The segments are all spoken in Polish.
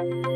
Thank you.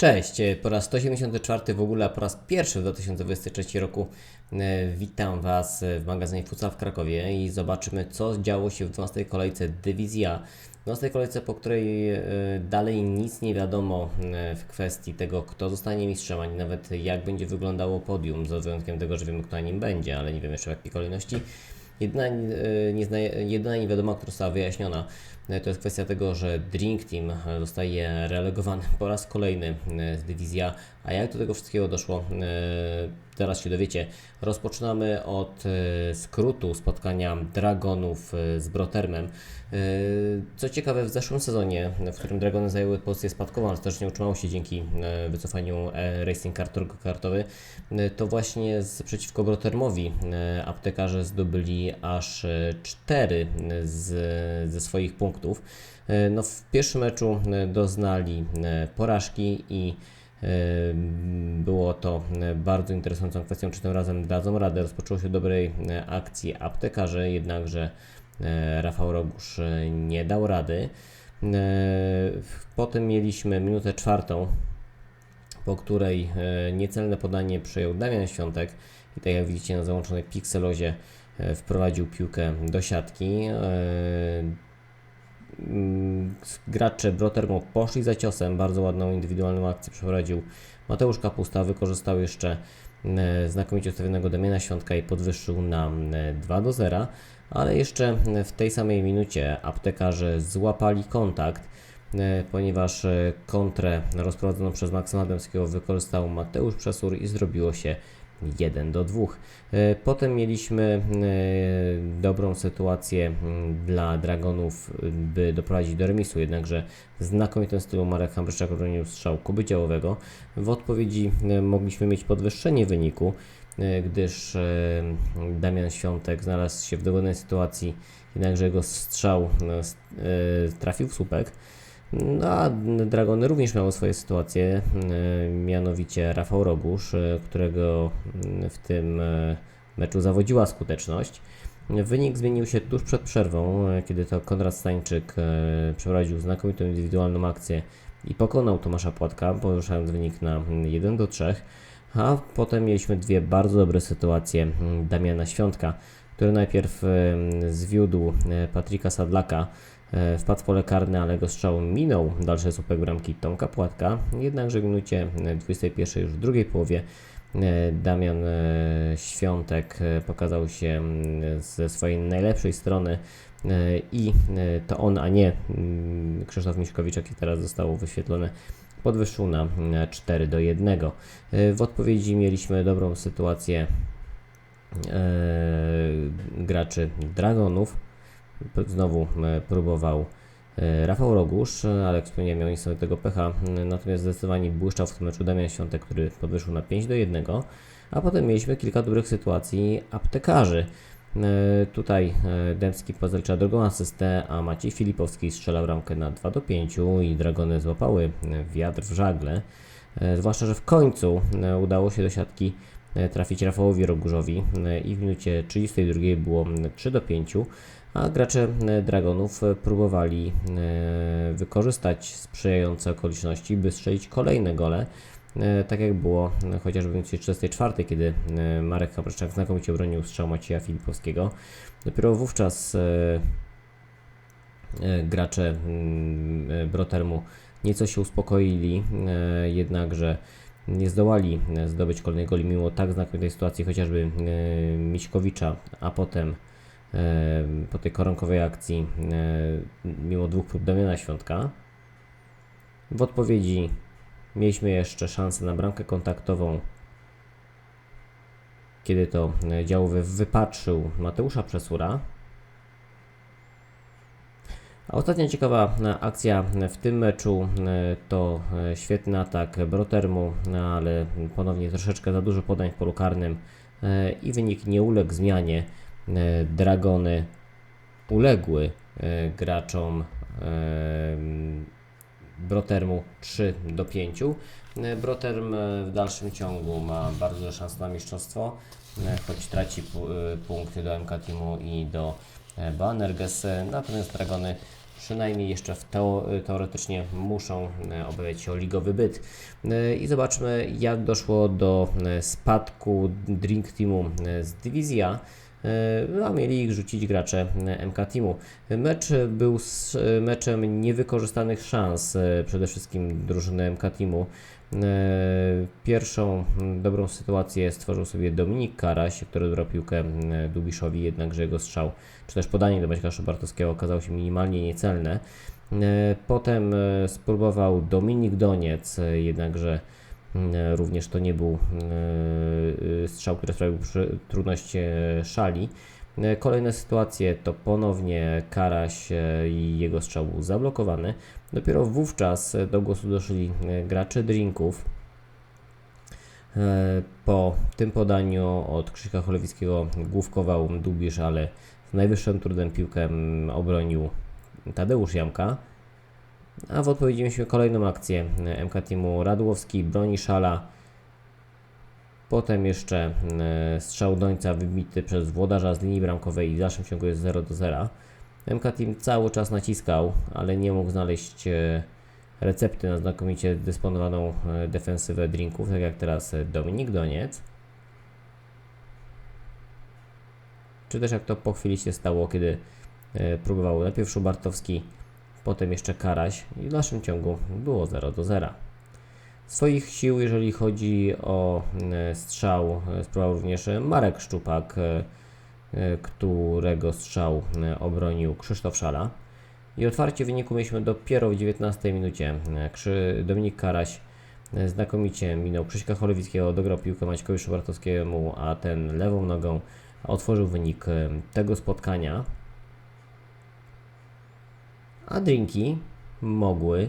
Cześć, po raz 184 w ogóle, a po raz pierwszy w 2023 roku e, witam Was w magazynie Futsal w Krakowie i zobaczymy co działo się w 12 kolejce Dywizji A. W 12 kolejce, po której e, dalej nic nie wiadomo e, w kwestii tego, kto zostanie mistrzem, ani nawet jak będzie wyglądało podium, z wyjątkiem tego, że wiemy kto na nim będzie, ale nie wiem jeszcze w jakiej kolejności. Jedyna, e, niezna, jedyna niewiadoma, która została wyjaśniona, e, to jest kwestia tego, że Drink Team zostaje relegowany po raz kolejny e, z dywizja. A jak do tego wszystkiego doszło, e, teraz się dowiecie. Rozpoczynamy od e, skrótu spotkania Dragonów z Brotermem. Co ciekawe, w zeszłym sezonie, w którym Dragony zajęły pozycję spadkową, ale też nie utrzymało się dzięki wycofaniu Racing Kart kartowy, to właśnie z, przeciwko Brotermowi aptekarze zdobyli aż 4 z, ze swoich punktów. E, No, w pierwszym meczu e, doznali e, porażki i było to bardzo interesującą kwestią, czy tym razem dadzą radę. Rozpoczęło się dobrej akcji aptekarzy, jednakże Rafał Rogusz nie dał rady. Potem mieliśmy minutę czwartą, po której niecelne podanie przejął Damian Świątek i tak jak widzicie na załączonej pikselozie wprowadził piłkę do siatki. E, mm, Gracze Brotermo poszli za ciosem, bardzo ładną indywidualną akcję przeprowadził Mateusz Kapusta, wykorzystał jeszcze e, znakomicie ustawionego Damiana Świątka i podwyższył na e, 2 do 0, ale jeszcze w tej samej minucie aptekarze złapali kontakt, e, ponieważ e, kontrę rozprowadzoną przez Maksyma Adamskiego wykorzystał Mateusz Przesur i zrobiło się 1 do 2. E, Potem mieliśmy e, dobrą sytuację dla Dragonów, y, by doprowadzić do remisu, jednakże w znakomitym stylu Marek Hambryczak obronił strzał kuby działowego. W odpowiedzi e, mogliśmy mieć podwyższenie wyniku, e, gdyż e, Damian Świątek znalazł się w dogodnej sytuacji, jednakże jego strzał e, e, trafił w słupek. No a Dragony również miały swoje sytuacje, e, mianowicie Rafał Rogusz, e, którego mm, w tym e, meczu zawodziła skuteczność. Wynik zmienił się tuż przed przerwą, kiedy to Konrad Stańczyk przeprowadził znakomitą indywidualną akcję i pokonał Tomasza Płatka, poruszając wynik na mm, 1 do 3. A potem mieliśmy dwie bardzo dobre sytuacje mm, Damiana Świątka, który najpierw zwiódł Patryka Sadlaka, wpadł w pole karne, ale jego strzał minął dalszy słupek bramki Tomka Płatka. Jednakże w minucie e, 21 już w drugiej połowie e, Damian e, Świątek e, pokazał się ze swojej najlepszej strony e, i e, to on, a nie Krzysztof Miszkowicz, jaki teraz zostało wyświetlone, podwyższył na mm, 4 do 1. E, W odpowiedzi mieliśmy dobrą sytuację e, graczy Dragonów. Znowu e, próbował e, Rafał Rogusz, e, ale jak wspomniałem, miał niesamowitego pecha. n- Natomiast zdecydowanie błyszczał w tym meczu Damian Świątek, który podwyższył na 5 do 1. A potem mieliśmy kilka dobrych sytuacji aptekarzy. Tutaj Dębski zalicza drugą asystę, a Maciej Filipowski strzelał ramkę na 2 do 5 i Dragony złapały wiatr w żagle. Zwłaszcza, że w końcu udało się do siatki trafić Rafałowi Rogurzowi i w minucie 32 było mm, 3 do 5, a gracze e, Dragonów e, próbowali e, wykorzystać sprzyjające okoliczności, by strzelić kolejne gole. Tak jak było chociażby w minucie 34, kiedy Marek Kapraszczak znakomicie bronił strzał Macieja Filipowskiego. Dopiero wówczas gracze mm, Brotermu nieco się uspokoili, jednakże nie zdołali zdobyć kolejnej goli mimo tak znakomitej sytuacji chociażby Miśkowicza, a potem po tej koronkowej akcji mimo dwóch prób Damiana Świątka. W odpowiedzi mieliśmy jeszcze szansę na bramkę kontaktową, kiedy to działowy wypatrzył Mateusza Przesura. A ostatnia ciekawa akcja w tym meczu to świetny atak Brotermu, no, ale ponownie troszeczkę za dużo podań w polu karnym i wynik nie uległ zmianie. E, Dragony uległy e, graczom e, Brotermu 3 do 5. E, Broterm w dalszym ciągu ma bardzo duże szanse na mistrzostwo, choć traci pu- punkty do MK Teamu i do Banerges. Natomiast Dragony przynajmniej jeszcze w teo, teoretycznie muszą obawiać się o ligowy byt. I zobaczmy, jak doszło do spadku Drink Teamu z dywizji A. E, A mieli ich rzucić gracze e, MK Teamu. Mecz był e, meczem niewykorzystanych szans, e, przede wszystkim drużyny MK Teamu. Pierwszą dobrą sytuację stworzył sobie Dominik Karaś, który dobrał piłkę Dubiszowi, jednakże jego strzał, czy też podanie do Maćka Szybartowskiego okazało się minimalnie niecelne. Potem spróbował Dominik Doniec, jednakże również to nie był e, strzał, który sprawił trudność e, szali. E, Kolejne sytuacje to ponownie Karaś e, i jego strzał był zablokowany. Dopiero wówczas e, do głosu doszli e, gracze drinków. E, Po tym podaniu od Krzyśka Cholewickiego główkował Dubisz, ale z najwyższym trudem piłkę obronił Tadeusz Jamka. A w odpowiedzi mieliśmy kolejną akcję MK Teamu Radłowski, broni Szala. Potem jeszcze e, strzał Dońca wybity przez włodarza z linii bramkowej i w dalszym ciągu jest 0 do 0. MK Team cały czas naciskał, ale nie mógł znaleźć e, recepty na znakomicie dysponowaną e, defensywę drinków, tak jak teraz Dominik Doniec. Czy też jak to po chwili się stało, kiedy próbował najpierw Szubartowski, potem jeszcze Karaś i w dalszym ciągu było 0 do 0. Swoich sił, jeżeli chodzi o e, strzał, e, spróbował również Marek Szczupak, e, którego strzał obronił Krzysztof Szala. I otwarcie wyniku mieliśmy dopiero w 19 minucie. Dominik Karaś znakomicie minął Krzyśka Cholewickiego, dograł piłkę Maćkowi Szybartowskiemu, a ten lewą nogą otworzył wynik tego spotkania. A drinki mogły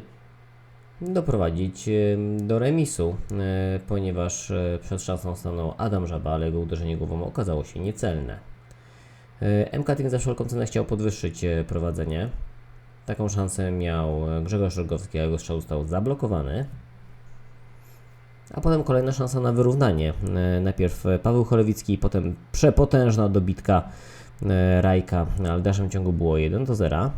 doprowadzić e, do remisu, e, ponieważ e, przed szansą stanął Adam Żaba, ale jego uderzenie głową okazało się niecelne. MK Team za wszelką cenę chciał podwyższyć prowadzenie. Taką szansę miał Grzegorz Rogowski, a jego strzał został zablokowany. A potem kolejna szansa na wyrównanie. Najpierw Paweł Cholewicki, potem przepotężna dobitka Rajka, ale w dalszym ciągu było 1 do 0.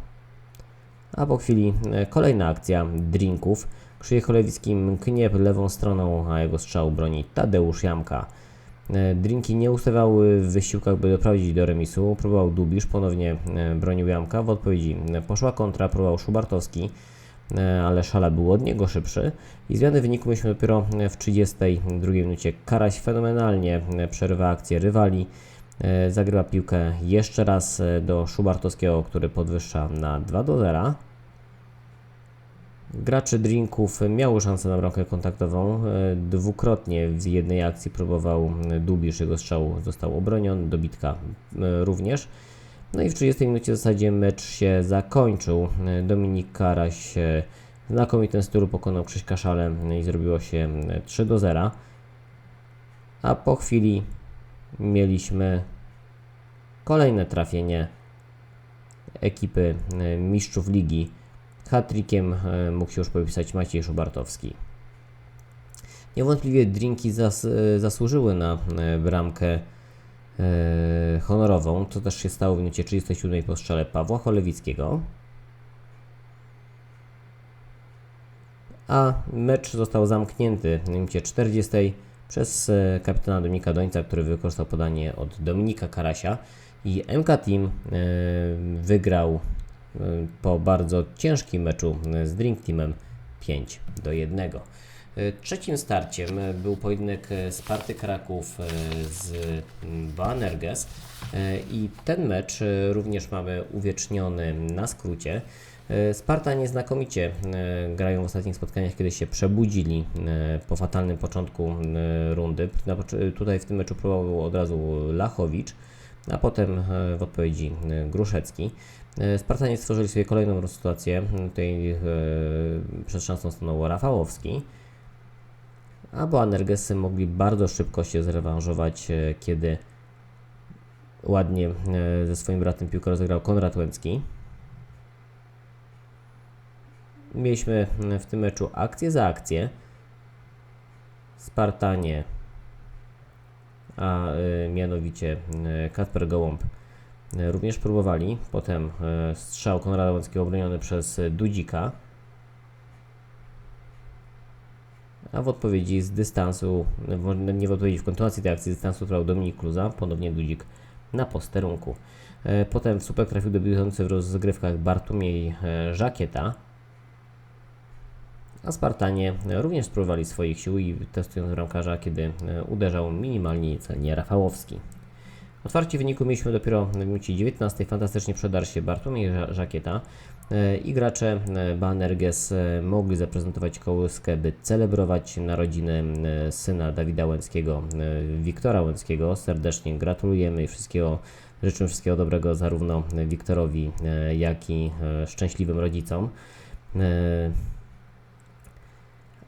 A po chwili e, kolejna akcja drinków. Krzysiek Cholewicki mknie lewą stroną, a jego strzał broni Tadeusz Jamka. E, Drinki nie ustawiały w wysiłkach, by doprowadzić do remisu. Próbował Dubisz, ponownie e, bronił Jamka. W odpowiedzi poszła kontra, próbował Szubartowski, ale Szala był od niego szybszy. I zmiany wyniku mieliśmy dopiero w 32 minucie. Karaś fenomenalnie przerywa akcję rywali. E, Zagrywa piłkę jeszcze raz e, do Szubartowskiego, który podwyższa na 2 do 0. Gracze drinków miały szansę na bramkę kontaktową. E, Dwukrotnie w jednej akcji próbował Dubisz, jego strzał został obroniony, dobitka również. No i w 30 minucie w zasadzie mecz się zakończył. Dominik Karaś znakomitym stylu pokonał Krzyśka Szalę e, i zrobiło się e, 3 do 0. A po chwili mieliśmy kolejne trafienie ekipy e, mistrzów ligi. Hat-trickiem e, mógł się już popisać Maciej Szubartowski. Niewątpliwie drinki zas, e, zasłużyły na bramkę e, honorową, co też się stało w minucie 37 po strzale Pawła Cholewickiego. A mecz został zamknięty w minucie 40 przez e, kapitana Dominika Dońca, który wykorzystał podanie od Dominika Karasia i MK Team e, wygrał e, po bardzo ciężkim meczu z Drink Teamem 5 do 1. E, Trzecim starciem był pojedynek Sparty Kraków z mm, Banerges i ten mecz również mamy uwieczniony na skrócie. E, Sparta nieznakomicie e, grają w ostatnich spotkaniach, kiedy się przebudzili e, po fatalnym początku rundy. Tutaj w tym meczu próbował od razu Lachowicz, a potem w odpowiedzi Gruszecki. Spartanie stworzyli sobie kolejną sytuację. Tutaj przed szansą stanął Rafałowski. A Boanergesy mogli bardzo szybko się zrewanżować, kiedy ładnie ze swoim bratem piłkę rozegrał Konrad Łęcki. Mieliśmy w tym meczu akcję za akcję. Spartanie, a y, mianowicie y, Kacper Gołąb y, również próbowali. Potem strzał Konrada Łęckiego obroniony przez Dudzika. A w odpowiedzi z dystansu, nie w odpowiedzi, w kontynuacji tej akcji z dystansu trwał Dominik Kluza, ponownie Dudzik na posterunku. Potem w słupek trafił debiutujący w rozgrywkach Bartłomiej Żakieta. A Spartanie również spróbowali swoich sił i testując bramkarza, kiedy e, uderzał minimalnie celnie Rafałowski. Otwarcie wyniku mieliśmy dopiero w minucie 19. Fantastycznie przedarł się Bartłomiej Ża- Żakieta e, i gracze e, Banerges mogli zaprezentować kołyskę, by celebrować narodziny syna Dawida Łęckiego, Wiktora Łęckiego. Serdecznie gratulujemy i wszystkiego, życzę wszystkiego dobrego zarówno Wiktorowi, jak i szczęśliwym rodzicom.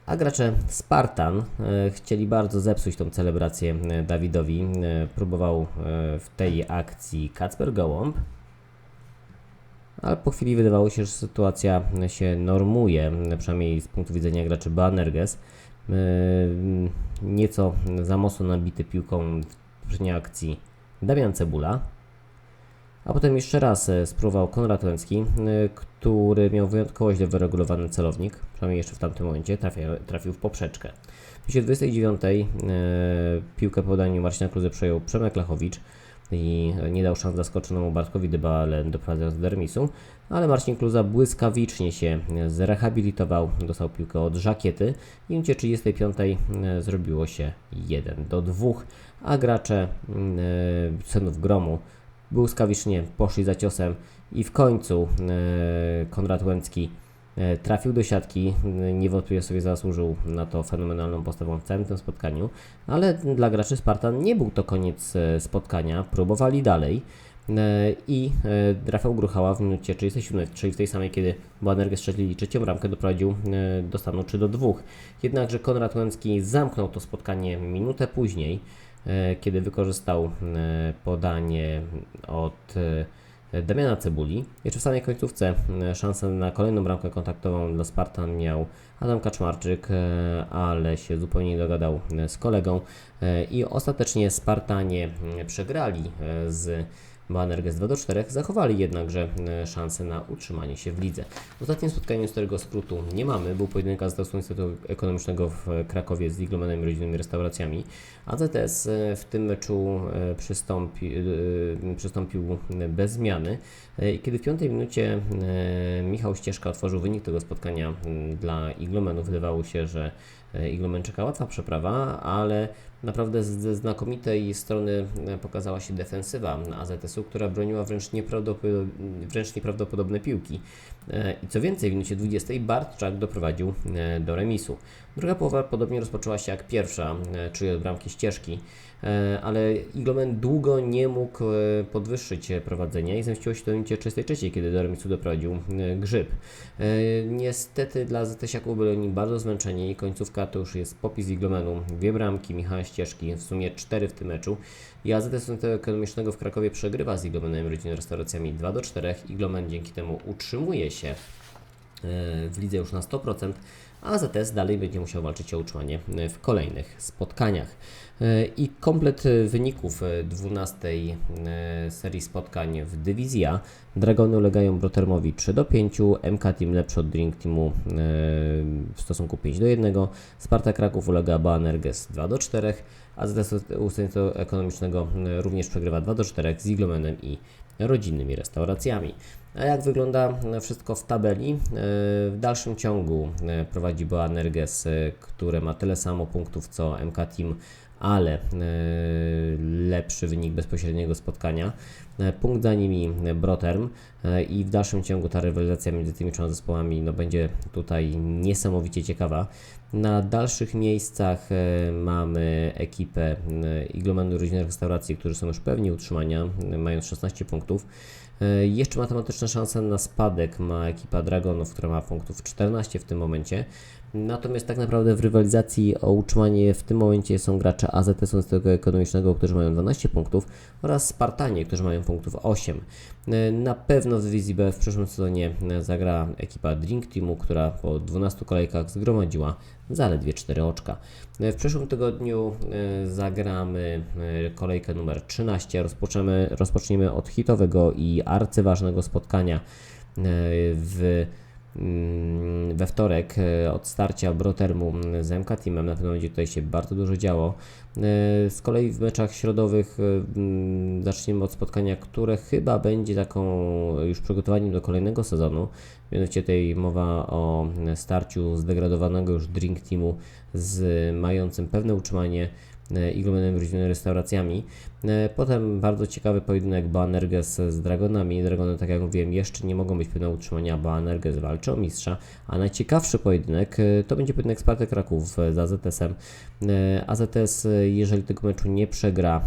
E, a gracze Spartan e, chcieli bardzo zepsuć tą celebrację e, Dawidowi. E, próbował e, w tej akcji Kacper Gołąb, ale po chwili wydawało się, że sytuacja się normuje, e, przynajmniej z punktu widzenia graczy Banerges. E, Nieco za mocno nabity piłką w poprzedniej akcji Damian Cebula. A potem jeszcze raz e, spróbował Konrad Łęcki, e, który miał wyjątkowo źle wyregulowany celownik, przynajmniej jeszcze w tamtym momencie, trafił, trafił w poprzeczkę. W minucie 29 e, piłkę po podaniu Marcina Kluzy przejął Przemek Lachowicz i nie dał szans zaskoczonemu Bartkowi Dybale doprowadzając do remisu, ale Marcin Kluza błyskawicznie się zrehabilitował, dostał piłkę od Żakiety i w minucie 35 e, zrobiło się 1 do 2, a gracze mm, Synów Gromu błyskawicznie poszli za ciosem i w końcu e, Konrad Łęcki e, trafił do siatki. e, Niewątpliwie sobie zasłużył na to fenomenalną postawą w całym tym spotkaniu, ale dla graczy Spartan nie był to koniec spotkania. Próbowali dalej. I Rafał Gruchała w minucie 37, czyli w tej samej, kiedy Banerges strzelili trzecią ramkę, doprowadził do stanu 3 do 2. Jednakże Konrad Łęcki zamknął to spotkanie minutę później kiedy wykorzystał e, podanie od e, Damiana Cebuli. Jeszcze w samej końcówce e, szansę na kolejną bramkę kontaktową dla Spartan miał Adam Kaczmarczyk, e, ale się zupełnie nie dogadał e, z kolegą e, i ostatecznie Spartanie przegrali e, z Banerges 2 do 4, zachowali jednakże e, szansę na utrzymanie się w lidze. Ostatnim spotkaniu z którego skrótu nie mamy, był pojedynek AZS-u Instytutu Ekonomicznego w Krakowie z Iglomenem i rodzinnymi restauracjami. AZS e, w tym meczu e, przystąpi, przystąpił bez zmiany kiedy w piątej minucie Michał Ścieżka otworzył wynik tego spotkania dla Iglomenu, wydawało się, że Iglomen czeka łatwa przeprawa, ale naprawdę ze znakomitej strony e, pokazała się defensywa AZS-u, która broniła wręcz, wręcz nieprawdopodobne piłki. E, I co więcej, w minucie 20 Bartczak doprowadził e, do remisu. Druga połowa podobnie rozpoczęła się jak pierwsza, czyli od bramki ścieżki, ale Iglomen długo nie mógł e, podwyższyć e, prowadzenia i zemściło się to minucie 33, kiedy do remisu doprowadził e, Grzyb. E, Niestety dla ZTS-iaków byli oni bardzo zmęczeni i końcówka to już jest popis Iglomenu. Dwie bramki Michała Ścieżki, w sumie cztery w tym meczu. I AZS Instytutu Ekonomicznego w Krakowie przegrywa z Iglomenem Rodzinnymi Restauracjami 2 do 4. Iglomen dzięki temu utrzymuje się e, w lidze już na 100%, a ZS dalej będzie musiał walczyć o utrzymanie w kolejnych spotkaniach. I komplet wyników e, 12 e, serii spotkań w Dywizji A. Dragony ulegają Brotermowi 3 do 5, MK Team lepszy od Drink Teamu e, w stosunku 5 do 1, Sparta Kraków ulega Banerges 2 do 4, a ZS Instytutu Ekonomicznego e, również przegrywa 2 do 4 z Iglomenem i rodzinnymi restauracjami. A jak wygląda wszystko w tabeli? E, W dalszym ciągu e, prowadzi Boanerges, e, które ma tyle samo punktów co MK Team, ale lepszy wynik bezpośredniego spotkania. Punkt za nimi Broterm i w dalszym ciągu ta rywalizacja między tymi trzema zespołami no, będzie tutaj niesamowicie ciekawa. Na dalszych miejscach mamy ekipę Iglomenu Rodzinnych Restauracji, którzy są już pewni utrzymania, mając 16 punktów. E, Jeszcze matematyczne szanse na spadek ma ekipa Dragonów, która ma punktów 14 w tym momencie. Natomiast tak naprawdę w rywalizacji o utrzymanie w tym momencie są gracze AZS-u Instytutu Ekonomicznego, którzy mają 12 punktów oraz Spartanie, którzy mają punktów 8. Na pewno w dywizji B w przyszłym sezonie zagra ekipa Drink Teamu, która po 12 kolejkach zgromadziła zaledwie 4 oczka. W przyszłym tygodniu e, zagramy e, kolejkę numer 13. Rozpoczniemy, rozpoczniemy od hitowego i arcyważnego spotkania e, w we wtorek od starcia Brotermu z MK Teamem. Na pewno będzie tutaj się bardzo dużo działo. Z kolei w meczach środowych mm, zaczniemy od spotkania, które chyba będzie taką już przygotowaniem do kolejnego sezonu. Mianowicie tutaj mowa o starciu zdegradowanego już Drink Teamu z mającym pewne utrzymanie e, i globalnymi rodzinnymi restauracjami. E, potem bardzo ciekawy pojedynek Banerges z Dragonami. Dragony, tak jak mówiłem, jeszcze nie mogą być pewne utrzymania. Banerges walczy o mistrza, a najciekawszy pojedynek e, to będzie pojedynek Spartek Kraków z AZS-em. AZS, jeżeli tego meczu nie przegra,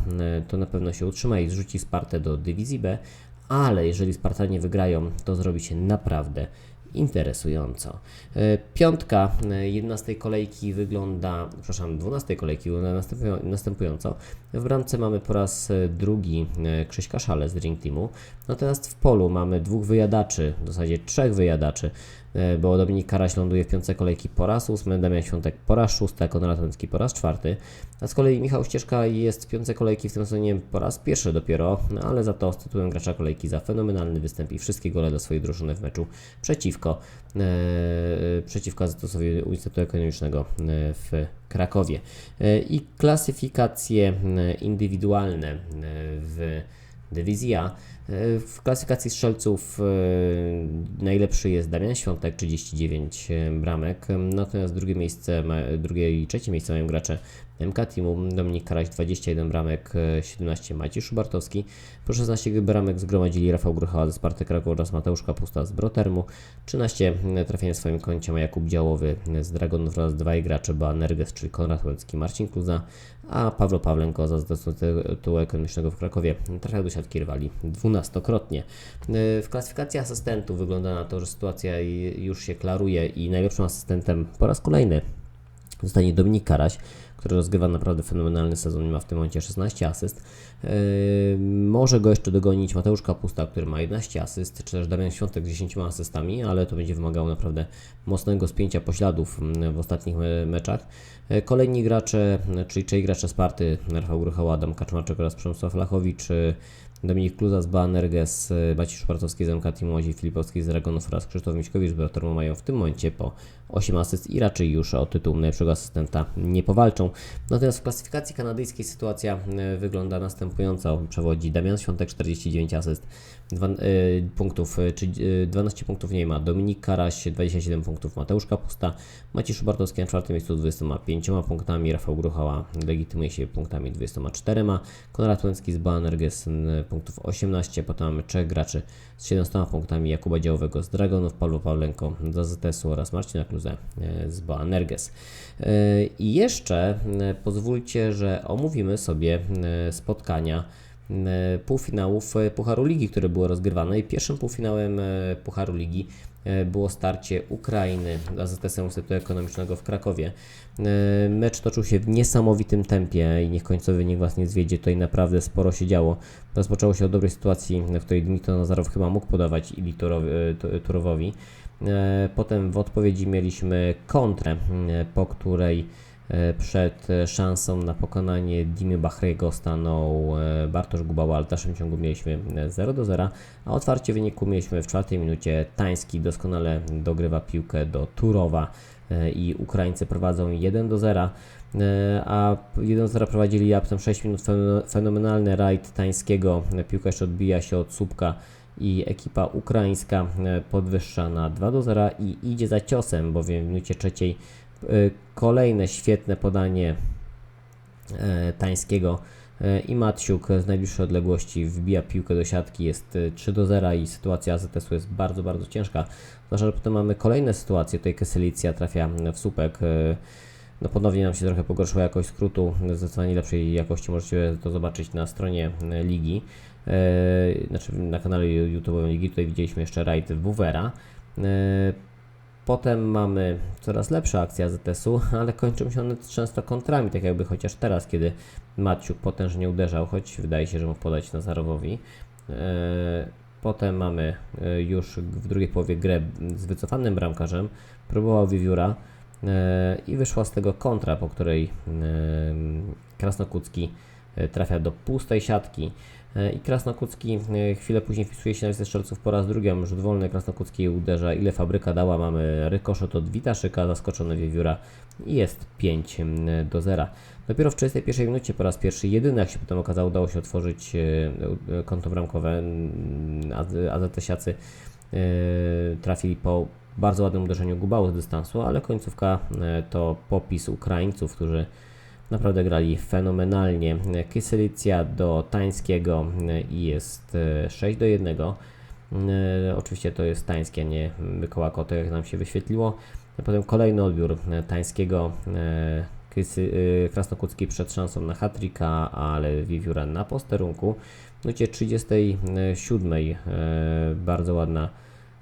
to na pewno się utrzyma i zrzuci Spartę do dywizji B, ale jeżeli Spartanie wygrają, to zrobi się naprawdę interesująco. E, piątka 11 e, kolejki wygląda, przepraszam, 12 kolejki następująco. W bramce mamy po raz e, drugi Krzyśka Szale z Dream Teamu, natomiast w polu mamy dwóch wyjadaczy, w zasadzie trzech wyjadaczy. E, bo Dominik Karaś ląduje w piątce kolejki po raz ósmy, Damian Świątek po raz szósty, Konrad Łęcki po raz czwarty. A z kolei Michał Ścieżka jest w piątce kolejki w tym sezonie po raz pierwszy dopiero, no ale za to z tytułem gracza kolejki za fenomenalny występ i wszystkie gole dla swojej drużyny w meczu przeciwko, e, przeciwko Azetosowi Uniwersytetu Ekonomicznego e, w Krakowie. E, I klasyfikacje e, indywidualne w dywizji A. W klasyfikacji strzelców e, najlepszy jest Damian Świątek, 39 bramek, natomiast drugie miejsce, drugie i trzecie miejsce mają gracze MK Teamu, Dominik Karaś 21 bramek, 17 Maciej Szubartowski, po 16 bramek zgromadzili Rafał Gruchała ze Sparty Kraków oraz Mateusz Kapusta z Brotermu, 13 trafienia w swoim koncie ma Jakub Działowy z Dragonów oraz dwaj gracze Banerges, czyli Konrad Łęcki, Marcin Kluza, a Pawlo Pawlenko za tytułu ekonomicznego w Krakowie. Trafia do siatki rywali 12-krotnie. W klasyfikacji asystentów wygląda na to, że sytuacja już się klaruje i najlepszym asystentem po raz kolejny zostanie Dominik Karaś, który rozgrywa naprawdę fenomenalny sezon ma w tym momencie 16 asyst. Yy, może go jeszcze dogonić Mateusz Kapusta, który ma 11 asyst, czy też Damian Świątek z 10 asystami, ale to będzie wymagało naprawdę mocnego spięcia pośladów mm, w ostatnich meczach. Yy, kolejni gracze, czyli trzej gracze Sparty, Rafał Gruchał, Adam Kaczmarczyk oraz Przemysław Lachowicz, Dominik Kluza z Banerges, Maciej Szpartowski z MK Team Filipowski z Dragonów oraz Krzysztof Miśkowicz z Bratormu mają w tym momencie po 8 asyst i raczej już o tytuł najlepszego asystenta nie powalczą. Natomiast w klasyfikacji kanadyjskiej sytuacja e, wygląda następująco. Przewodzi Damian Świątek 49 asyst, 2, y, punktów, e, czy y, 12 punktów nie ma Dominik Karaś, 27 punktów Mateusz Kapusta, Maciej Szubartowski na czwartym miejscu 25 punktami, Rafał Gruchała legitymuje się punktami 24, Konrad Łęcki z Banerges punktów 18, potem mamy trzech graczy z 17 punktami Jakuba Działowego z Dragonów, Pawła Pawlenko z AZS-u oraz Marcina Kluze e, z Boanerges. E, I jeszcze e, pozwólcie, że omówimy sobie spotkania półfinałów Pucharu Ligi, które były rozgrywane i pierwszym półfinałem Pucharu Ligi było starcie Ukrainy z AZS-em Instytutu Ekonomicznego w Krakowie. Mecz toczył się w niesamowitym tempie i niech końcowy wynik Was nie zwiedzie, tutaj naprawdę sporo się działo. Rozpoczęło się od dobrej sytuacji, w której Dmitro Nazarow chyba mógł podawać Ili Turowowi. E, potem w odpowiedzi mieliśmy kontrę, po której e, przed szansą na pokonanie Dimy Bachrego stanął e, Bartosz Gubała, w dalszym ciągu mieliśmy 0 do 0, a otwarcie wyniku mieliśmy w czwartej minucie. Tański doskonale dogrywa piłkę do Turowa i Ukraińcy prowadzą 1 do 0 a 1-0 prowadzili, a potem 6 minut fenomenalny rajd Tańskiego, piłka jeszcze odbija się od słupka i ekipa ukraińska e, podwyższa na 2 do 0 i idzie za ciosem, bowiem w minucie trzeciej e, kolejne świetne podanie e, Tańskiego i Matsiuk z najbliższej odległości wbija piłkę do siatki, jest 3 do 0 i sytuacja AZS-u jest bardzo, bardzo ciężka. Zwłaszcza, że potem mamy kolejne sytuacje, tutaj Keselicja trafia w słupek, no ponownie nam się trochę pogorszyła jakość skrótu, zdecydowanie lepszej jakości możecie to zobaczyć na stronie ligi. E, znaczy na kanale YouTube'owym Ligi, tutaj widzieliśmy jeszcze rajd Boovera. Potem mamy coraz lepsze akcje AZS-u, ale kończą się one często kontrami, tak jakby chociaż teraz, kiedy Maciuk potężnie uderzał, choć wydaje się, że mógł podać Nazarowowi. E, Potem mamy e, już w drugiej połowie grę z wycofanym bramkarzem. Próbował Wiewióra e, i wyszła z tego kontra, po której Krasnokucki trafia do pustej siatki. E, I Krasnokucki e, chwilę później wpisuje się na listę strzelców po raz drugi, a rzut wolny Krasnokucki uderza. Ile fabryka dała? Mamy rykoszet od Witaszyka, zaskoczony Wiewióra i jest 5 do 0. Dopiero w 31 minucie po raz pierwszy, jedyny jak się potem okazało, udało się otworzyć e, e, konto bramkowe. AZS-iacy e, trafili po bardzo ładnym uderzeniu Gubały z dystansu, ale końcówka e, to popis Ukraińców, którzy naprawdę grali fenomenalnie. Kysylicja do Tańskiego e, jest e, 6 do 1. E, Oczywiście to jest Tańskie, nie Mykoła Kotek, jak nam się wyświetliło. Potem kolejny odbiór e, Tańskiego. e, e, Krasnokucki przed szansą na hatrika, ale Wiewióra na posterunku. W minucie 37 e, bardzo ładna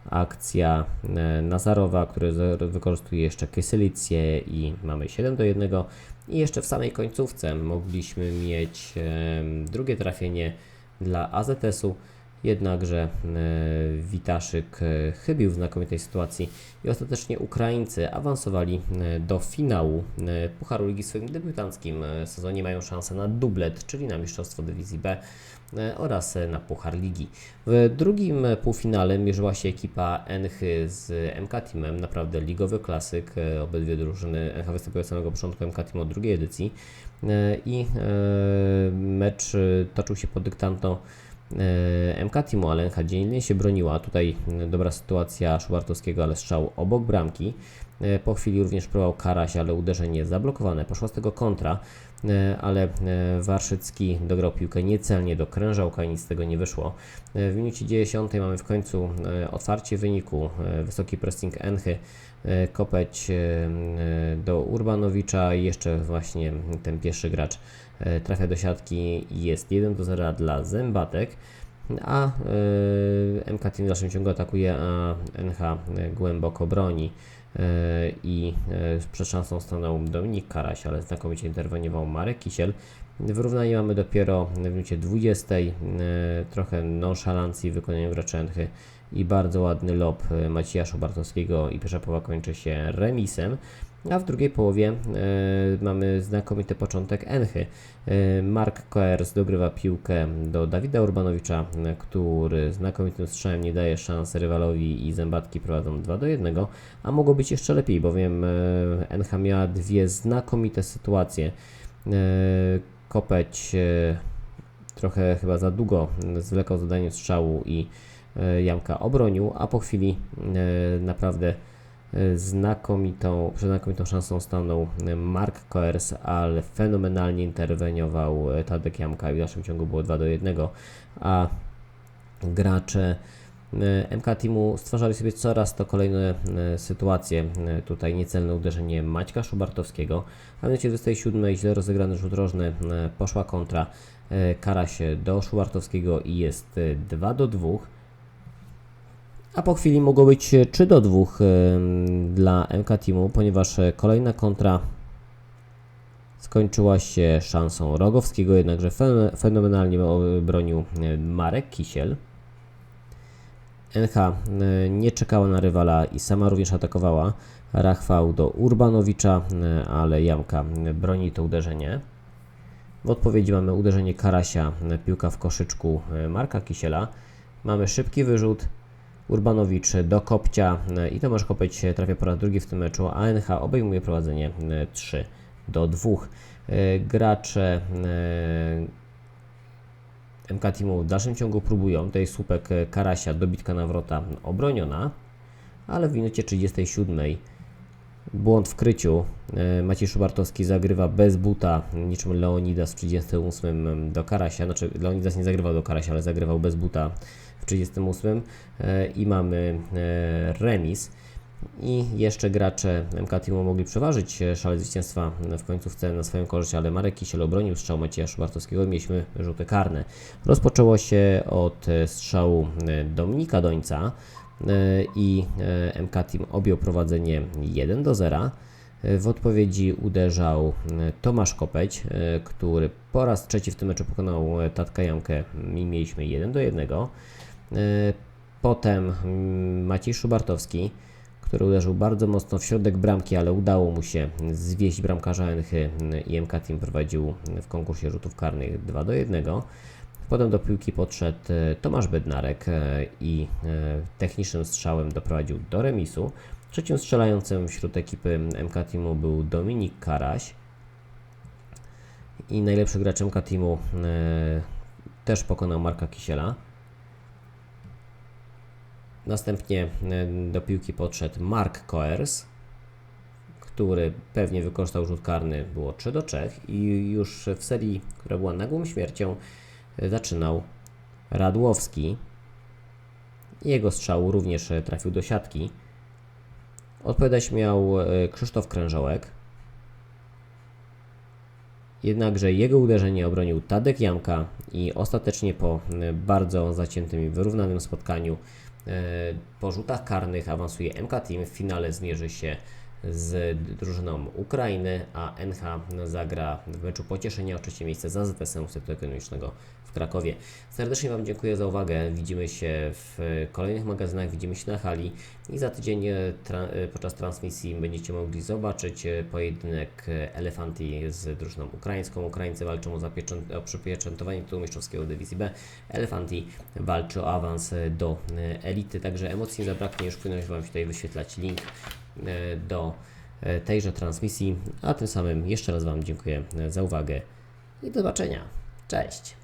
akcja e, Nazarowa, który wykorzystuje jeszcze Kysylicję i mamy 7 do 1. I jeszcze w samej końcówce mogliśmy mieć em, drugie trafienie dla AZS-u, jednakże e, Witaszyk e, chybił w znakomitej sytuacji i ostatecznie Ukraińcy awansowali e, do finału e, Pucharu Ligi w swoim debiutanckim e, sezonie. Mają szansę na dublet, czyli na Mistrzostwo Dywizji B e, oraz e, na Puchar Ligi. W drugim półfinale mierzyła się ekipa Enchy z MK Teamem, naprawdę ligowy klasyk. e, Obydwie drużyny Encha występują od samego początku MK Team od drugiej edycji E, i mecz toczył się pod dyktando e, MK Teamu, ale Encha dzielnie się broniła. Tutaj e, dobra sytuacja Szubartowskiego, ale strzał obok bramki. E, Po chwili również próbował Karaś, ale uderzenie zablokowane. Poszła z tego kontra, e, ale e, Warszycki dograł piłkę niecelnie do krężałka i nic z tego nie wyszło. E, W minucie 10 mamy w końcu e, otwarcie wyniku. E, Wysoki pressing Enchy. e, Kopeć e, e, do Urbanowicza i jeszcze właśnie ten pierwszy gracz e, trafia do siatki i jest 1 do 0 dla Zębatek. A e, MK Team w dalszym ciągu atakuje, a NH głęboko broni. E, I e, przed szansą stanął Dominik Karaś, ale znakomicie interweniował Marek Kisiel. Wyrównanie mamy dopiero w minucie 20. e, Trochę nonszalancji w wykonaniu graczy Enchy i bardzo ładny lob e, Macieja Szubartowskiego i pierwsza połowa kończy się remisem. A w drugiej połowie e, mamy znakomity początek Enchy. E, Mark Koers dogrywa piłkę do Dawida Urbanowicza, e, który znakomitym strzałem nie daje szans rywalowi i zębatki prowadzą 2 do 1, a mogło być jeszcze lepiej, bowiem Encha miała dwie znakomite sytuacje. Kopeć trochę chyba za długo zwlekał zadanie strzału i Jamka obronił, a po chwili naprawdę znakomitą, przed znakomitą szansą stanął e, Mark Koers, ale fenomenalnie interweniował e, Tadek Jamka i w dalszym ciągu było 2 do 1, a gracze e, MK Teamu stwarzali sobie coraz to kolejne e, sytuacje. E, Tutaj niecelne uderzenie Maćka Szubartowskiego, a w minucie 27 źle rozegrany rzut rożny, e, poszła kontra e, Karaś do Szubartowskiego i jest e, 2 do 2. A po chwili mogło być 3 do 2 em, dla MK Teamu, ponieważ kolejna kontra skończyła się szansą Rogowskiego, jednakże fen- fenomenalnie bronił Marek Kisiel. NH nie czekała na rywala i sama również atakowała. Rachwał do Urbanowicza, ale Jamka broni to uderzenie. W odpowiedzi mamy uderzenie Karasia, piłka w koszyczku Marka Kisiela. Mamy szybki wyrzut. Urbanowicz do Kopcia e, i Tomasz Kopeć trafia po raz drugi w tym meczu, a NH obejmuje prowadzenie e, 3 do 2. E, Gracze e, MK Teamu w dalszym ciągu próbują. Tutaj słupek e, Karasia, dobitka na wrota obroniona, ale w minucie 37 błąd w kryciu. E, Maciej Szubartowski zagrywa bez buta, niczym Leonidas w 38 do Karasia. Znaczy, Leonidas nie zagrywał do Karasia, ale zagrywał bez buta 38 e, i mamy e, remis. I jeszcze gracze MK Teamu mogli przeważyć e, szale zwycięstwa w końcówce na swoją korzyść, ale Marek Kisiel obronił strzał Macieja Szubartowskiego i mieliśmy rzuty karne. Rozpoczęło się od strzału Dominika Dońca. i MK Team objął prowadzenie 1 do 0. E, W odpowiedzi uderzał Tomasz Kopeć, który po raz trzeci w tym meczu pokonał Tatka Jamkę i mieliśmy 1 do 1. E, Potem mm, Maciej Szubartowski, który uderzył bardzo mocno w środek bramki, ale udało mu się zwieść bramkarza Enchy i MK Team prowadził w konkursie rzutów karnych 2 do 1. Potem do piłki podszedł e, Tomasz Bednarek e, i technicznym strzałem doprowadził do remisu. Trzecim strzelającym wśród ekipy MK Teamu był Dominik Karaś. I najlepszy gracz MK Teamu też pokonał Marka Kisiela. Następnie e, do piłki podszedł Mark Koers, który pewnie wykorzystał rzut karny, było 3 do 3 i już w serii, która była nagłą śmiercią, e, zaczynał Radłowski. Jego strzał również e, trafił do siatki. Odpowiadać miał Krzysztof Krężołek. Jednakże jego uderzenie obronił Tadek Jamka i ostatecznie po bardzo zaciętym i wyrównanym spotkaniu po rzutach karnych awansuje MK Team. W finale zmierzy się z drużyną Ukrainy, a NH zagra w meczu pocieszenia o trzecie miejsce za ZSM Sektoru Ekonomicznego w Krakowie. Serdecznie Wam dziękuję za uwagę. Widzimy się w kolejnych magazynach, widzimy się na hali i za tydzień e, tra- e, podczas transmisji będziecie mogli zobaczyć e, pojedynek Elefanti z drużyną ukraińską. Ukraińcy walczą o, o przypieczętowanie tytułu mistrzowskiego dywizji B. Elefanti walczy o awans do elity, także emocji nie zabraknie. Już powinno Wam tutaj wyświetlać link do e, tejże transmisji. A tym samym jeszcze raz Wam dziękuję e, za uwagę i do zobaczenia. Cześć!